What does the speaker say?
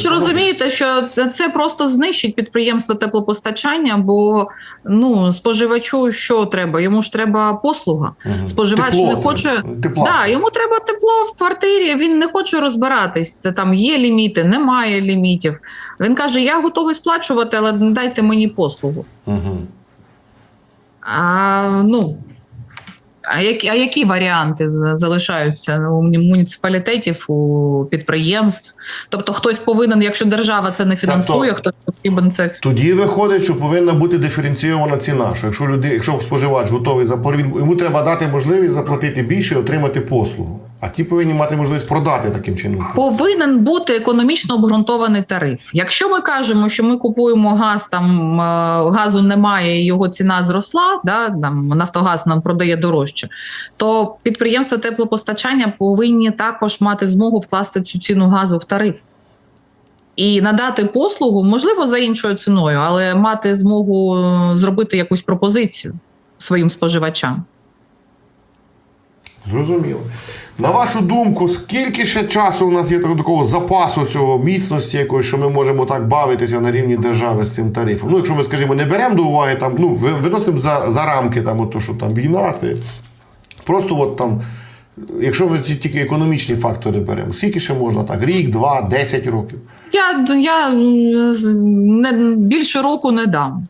ж розумієте, що це, просто знищить підприємство теплопостачання, бо ну споживачу що треба? Йому ж треба послуга. Споживач Тепло не хоче Тепла. Да, йому треба тепло в квартирі. Він не хоче розбиратись. Це там є ліміти, немає лімітів. Він каже: Я готовий сплачувати, але дайте мені послугу. А, ну, а, які, а які варіанти залишаються у муніципалітетів, у підприємств? Тобто хтось повинен, якщо держава це не фінансує, хтось потрібен це. Тоді виходить, що повинна бути диференційована ціна. Що якщо люди, якщо споживач готовий заплатити, йому треба дати можливість заплатити більше і отримати послугу. А ті повинні мати можливість продати таким чином. Повинен бути економічно обґрунтований тариф. Якщо ми кажемо, що ми купуємо газ, там е, газу немає, і його ціна зросла, да, там Нафтогаз нам продає дорожче, то підприємства теплопостачання повинні також мати змогу вкласти цю ціну газу в тариф. І надати послугу, можливо, за іншою ціною, але мати змогу е, зробити якусь пропозицію своїм споживачам. Зрозуміло. На вашу думку, скільки ще часу у нас є такого- запасу цього міцності якоїсь, що ми можемо так бавитися на рівні держави з цим тарифом? Ну, якщо ми, скажімо, не беремо до уваги там, ну, виносимо за, за рамки там, от то, що там війна, це просто от там, якщо ми ці тільки економічні фактори беремо, скільки ще можна так? Рік, два, десять років. Я, я не, більше року не дам.